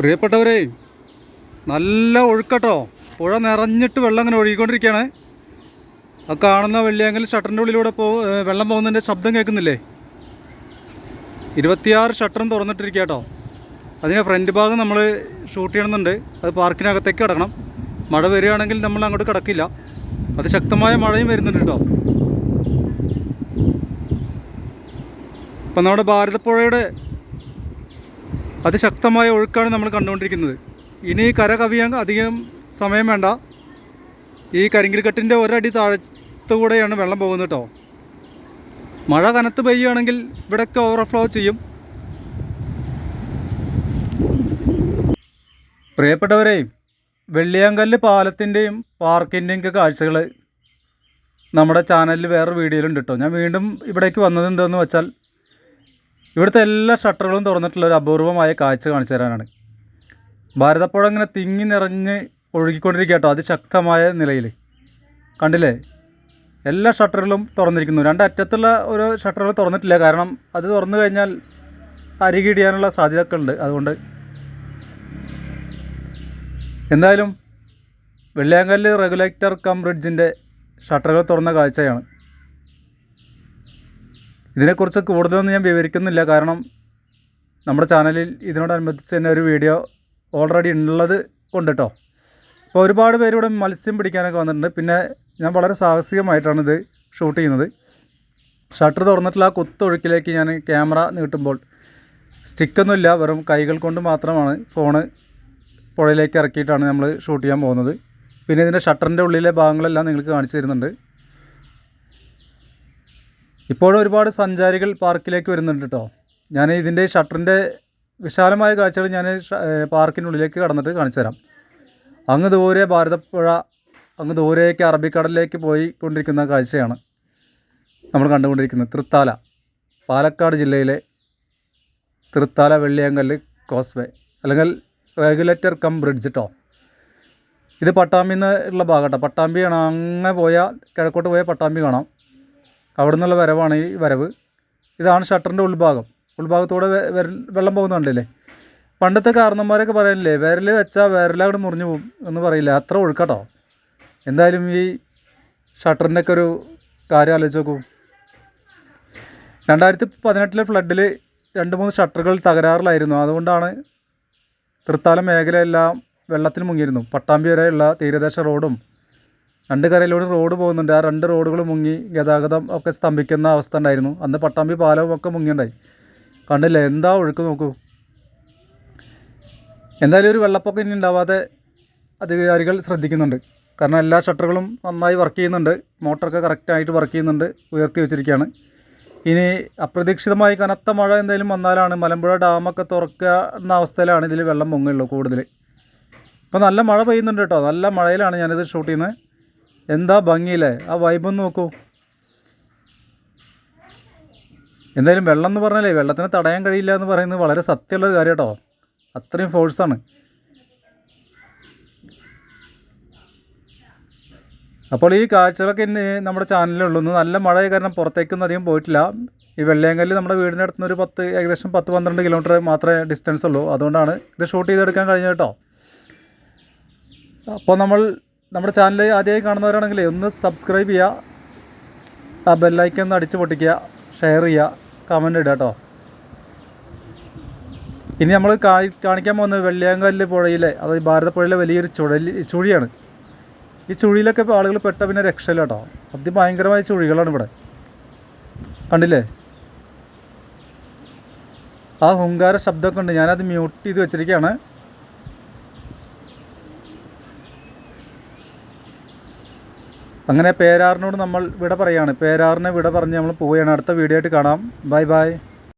പ്രിയപ്പെട്ടവരെ നല്ല ഒഴുക്കട്ടോ. പുഴ നിറഞ്ഞിട്ട് വെള്ളം ഇങ്ങനെ ഒഴുകിക്കൊണ്ടിരിക്കുകയാണ്. ആ കാണുന്ന വെള്ളിയാങ്കിൽ ഷട്ടറിന്റെ ഉള്ളിലൂടെ പോ വെള്ളം പോകുന്നതിന്റെ ശബ്ദം കേൾക്കുന്നില്ലേ? ഇരുപത്തിയാറ് ഷട്ടറും തുറന്നിട്ടിരിക്കുക കേട്ടോ. അതിന്റെ ഫ്രണ്ട് ഭാഗം നമ്മൾ ഷൂട്ട് ചെയ്യണമെന്നുണ്ട്. അത് പാർക്കിനകത്തേക്ക് കിടക്കണം. മഴ വരികയാണെങ്കിൽ നമ്മൾ അങ്ങോട്ട് കിടക്കില്ല. അത് ശക്തമായ മഴയും വരുന്നുണ്ട് കേട്ടോ. ഇപ്പം നമ്മുടെ ഭാരതപ്പുഴയുടെ അതിശക്തമായ ഒഴുക്കാണ് നമ്മൾ കണ്ടുകൊണ്ടിരിക്കുന്നത്. ഇനി കര കവിയാൻ അധികം സമയം വേണ്ട. ഈ കരിങ്കിൽക്കെട്ടിന്റെ ഒരടി താഴത്തുകൂടെയാണ് വെള്ളം പോകുന്നത് കേട്ടോ. മഴ കനത്ത് പെയ്യുകയാണെങ്കിൽ ഇവിടെയൊക്കെ ഓവർഫ്ലോ ചെയ്യും. പ്രിയപ്പെട്ടവരെ വെള്ളിയാങ്കല്ല് പാലത്തിന്റെയും പാർക്കിന്റെയും ഒക്കെ കാഴ്ചകൾ നമ്മുടെ ചാനലിൽ വേറൊരു വീഡിയോയിലുണ്ട് കേട്ടോ. ഞാൻ വീണ്ടും ഇവിടേക്ക് വന്നത് എന്താണെന്ന് വെച്ചാൽ ഇവിടുത്തെ എല്ലാ ഷട്ടറുകളും തുറന്നിട്ടുള്ള ഒരു അപൂർവമായ കാഴ്ച കാണിച്ചു തരാനാണ്. ഭാരതപ്പുഴ ഇങ്ങനെ തിങ്ങി നിറഞ്ഞ് ഒഴുകിക്കൊണ്ടിരിക്കുക കേട്ടോ അതിശക്തമായ നിലയിൽ. കണ്ടില്ലേ? എല്ലാ ഷട്ടറുകളും തുറന്നിരിക്കുന്നു. രണ്ടറ്റത്തുള്ള ഒരു ഷട്ടറുകൾ തുറന്നിട്ടില്ല. കാരണം അത് തുറന്നു കഴിഞ്ഞാൽ അരികിടിയാനുള്ള സാധ്യതയൊക്കെ ഉണ്ട്. അതുകൊണ്ട് എന്തായാലും വെള്ളിയാങ്കല്ല് റെഗുലേറ്റർ കം ബ്രിഡ്ജിന്റെ ഷട്ടറുകൾ തുറന്ന കാഴ്ചയാണ്. ഇതിനെക്കുറിച്ച് കൂടുതലൊന്നും ഞാൻ വിവരിക്കുന്നില്ല. കാരണം നമ്മുടെ ചാനലിൽ ഇതിനോടനുബന്ധിച്ച് തന്നെ ഒരു വീഡിയോ ഓൾറെഡി ഉള്ളത് കൊണ്ട് അപ്പോൾ ഒരുപാട് പേര് ഇവിടെ മത്സ്യം പിടിക്കാനൊക്കെ വന്നിട്ടുണ്ട്. പിന്നെ ഞാൻ വളരെ സാഹസികമായിട്ടാണ് ഇത് ഷൂട്ട് ചെയ്യുന്നത്. ഷട്ടർ തുറന്നിട്ടുള്ള ആ കുത്തൊഴുക്കിലേക്ക് ഞാൻ ക്യാമറ നീട്ടുമ്പോൾ സ്റ്റിക്കൊന്നുമില്ല. വെറും കൈകൾ കൊണ്ട് മാത്രമാണ് ഫോണ് പുഴയിലേക്ക് ഇറക്കിയിട്ടാണ് നമ്മൾ ഷൂട്ട് ചെയ്യാൻ പോകുന്നത്. പിന്നെ ഇതിന്റെ ഷട്ടറിന്റെ ഉള്ളിലെ ഭാഗങ്ങളെല്ലാം നിങ്ങൾക്ക് കാണിച്ചു തരുന്നുണ്ട്. ഇപ്പോഴും ഒരുപാട് സഞ്ചാരികൾ പാർക്കിലേക്ക് വരുന്നുണ്ട് കേട്ടോ ഞാൻ ഇതിന്റെ ഷട്ടറിന്റെ വിശാലമായ കാഴ്ചകൾ ഞാൻ പാർക്കിനുള്ളിലേക്ക് കടന്നിട്ട് കാണിച്ചു തരാം. അങ്ങ് ദൂരെ ഭാരതപ്പുഴ അങ്ങ് ദൂരേക്ക് അറബിക്കടലിലേക്ക് പോയി കൊണ്ടിരിക്കുന്ന കാഴ്ചയാണ് നമ്മൾ കണ്ടുകൊണ്ടിരിക്കുന്നത്. തൃത്താല പാലക്കാട് ജില്ലയിലെ തൃത്താല വെള്ളിയങ്കല്ല് കോസ്വേ അല്ലെങ്കിൽ റെഗുലേറ്റർ കം ബ്രിഡ്ജ് കേട്ടോ ഇത് പട്ടാമ്പിന്ന് ഉള്ള ഭാഗം കേട്ടോ പട്ടാമ്പിയാണ് അങ്ങ് പോയാൽ കിഴക്കോട്ട് പോയാൽ പട്ടാമ്പി കാണാം. അവിടെ നിന്നുള്ള വരവാണ് ഈ വരവ്. ഇതാണ് ഷട്ടറിന്റെ ഉൾഭാഗം. ഉൾഭാഗത്തൂടെ വെള്ളം പോകുന്നുണ്ടല്ലേ പണ്ടത്തെ കാരണന്മാരൊക്കെ പറയാനില്ലേ വിരൽ വെച്ചാൽ വിരലങ്ങോട്ട് മുറിഞ്ഞു പോകും എന്ന് പറയില്ല? അത്ര ഒഴുക്കട്ടോ. എന്തായാലും ഈ ഷട്ടറിന്റെ ഒക്കെ ഒരു കാര്യം ആലോചിച്ച് നോക്കൂ. രണ്ടായിരത്തി പതിനെട്ടിലെ ഫ്ലഡിൽ രണ്ട് മൂന്ന് ഷട്ടറുകൾ തകരാറിലായിരുന്നു. അതുകൊണ്ടാണ് തൃത്താല മേഖലയെല്ലാം വെള്ളത്തിൽ മുങ്ങിയിരുന്നു. പട്ടാമ്പി വരെയുള്ള തീരദേശ റോഡും രണ്ട് കരയിലൂടെ റോഡ് പോകുന്നുണ്ട്. ആ രണ്ട് റോഡുകൾ മുങ്ങി ഗതാഗതം ഒക്കെ സ്തംഭിക്കുന്ന അവസ്ഥ ഉണ്ടായിരുന്നു. അന്ന് പട്ടാമ്പി പാലവും ഒക്കെ മുങ്ങിയുണ്ടായി. കണ്ടില്ലേ? എന്താ ഒഴുക്ക് നോക്കൂ. എന്തായാലും ഒരു വെള്ളപ്പൊക്കം ഇനി ഉണ്ടാവാതെ അധികാരികൾ ശ്രദ്ധിക്കുന്നുണ്ട്. കാരണം എല്ലാ ഷട്ടറുകളും നന്നായി വർക്ക് ചെയ്യുന്നുണ്ട്. മോട്ടറൊക്കെ കറക്റ്റായിട്ട് വർക്ക് ചെയ്യുന്നുണ്ട്. ഉയർത്തി വെച്ചിരിക്കുകയാണ്. ഇനി അപ്രതീക്ഷിതമായി കനത്ത മഴ എന്തെങ്കിലും വന്നാലാണ് മലമ്പുഴ ഡാമൊക്കെ തുറക്കുന്ന അവസ്ഥയിലാണ് ഇതിൽ വെള്ളം പൊങ്ങുള്ളൂ കൂടുതൽ. ഇപ്പോൾ നല്ല മഴ പെയ്യുന്നുണ്ട് കേട്ടോ. നല്ല മഴയിലാണ് ഞാനിത് ഷൂട്ട് ചെയ്യുന്നത്. എന്താ ഭംഗിയില്ലേ? ആ വൈബൊന്ന് നോക്കൂ. എന്തായാലും വെള്ളം എന്ന് പറഞ്ഞാലേ വെള്ളത്തിന് തടയാൻ കഴിയില്ല എന്ന് പറയുന്നത് വളരെ സത്യമുള്ളൊരു കാര്യം കേട്ടോ അത്രയും ഫോഴ്സാണ് അപ്പോൾ ഈ കാഴ്ചകളൊക്കെ ഇനി നമ്മുടെ ചാനലിലുള്ളൂ ഇന്ന് നല്ല മഴ കാരണം പുറത്തേക്കൊന്നും അധികം പോയിട്ടില്ല. ഈ വെള്ളയങ്കല്ല് നമ്മുടെ വീടിന്റെ അടുത്തുനിന്ന് ഒരു പത്ത് ഏകദേശം പത്ത് പന്ത്രണ്ട് കിലോമീറ്റർ മാത്രമേ ഡിസ്റ്റൻസ് ഉള്ളൂ. അതുകൊണ്ടാണ് ഇത് ഷൂട്ട് ചെയ്തെടുക്കാൻ കഴിഞ്ഞ കേട്ടോ. അപ്പോൾ നമ്മൾ നമ്മുടെ ചാനൽ ആദ്യമായി കാണുന്നവരാണെങ്കിൽ ഒന്ന് സബ്സ്ക്രൈബ് ചെയ്യുക ആ ബെല്ലൈക്കൻ ഒന്ന് അടിച്ചു പൊട്ടിക്കുക. ഷെയർ ചെയ്യുക കമന്റ് ഇടുക കേട്ടോ ഇനി നമ്മൾ കാണിക്കാൻ പോകുന്നത് വെള്ളിയാങ്കല്ല് പുഴയിലെ അതായത് ഭാരതപ്പുഴയിലെ വലിയൊരു ചുഴലി ചുഴിയാണ്. ഈ ചുഴിയിലൊക്കെ ഇപ്പോൾ ആളുകൾ പെട്ട പിന്നെ രക്ഷയില്ല കേട്ടോ അതിഭയങ്കരമായ ചുഴികളാണ് ഇവിടെ. കണ്ടില്ലേ? ആ ഹുങ്കാര ശബ്ദമൊക്കെ ഉണ്ട്. ഞാനത് മ്യൂട്ട് ചെയ്ത് വെച്ചിരിക്കുകയാണ്. അങ്ങനെ പേരാറിനോട് നമ്മൾ വിട പറയാണ്. പേരാറിനെ വിട പറഞ്ഞ് നമ്മൾ പോവുകയാണ്. അടുത്ത വീഡിയോ ആയിട്ട് കാണാം. Bye bye.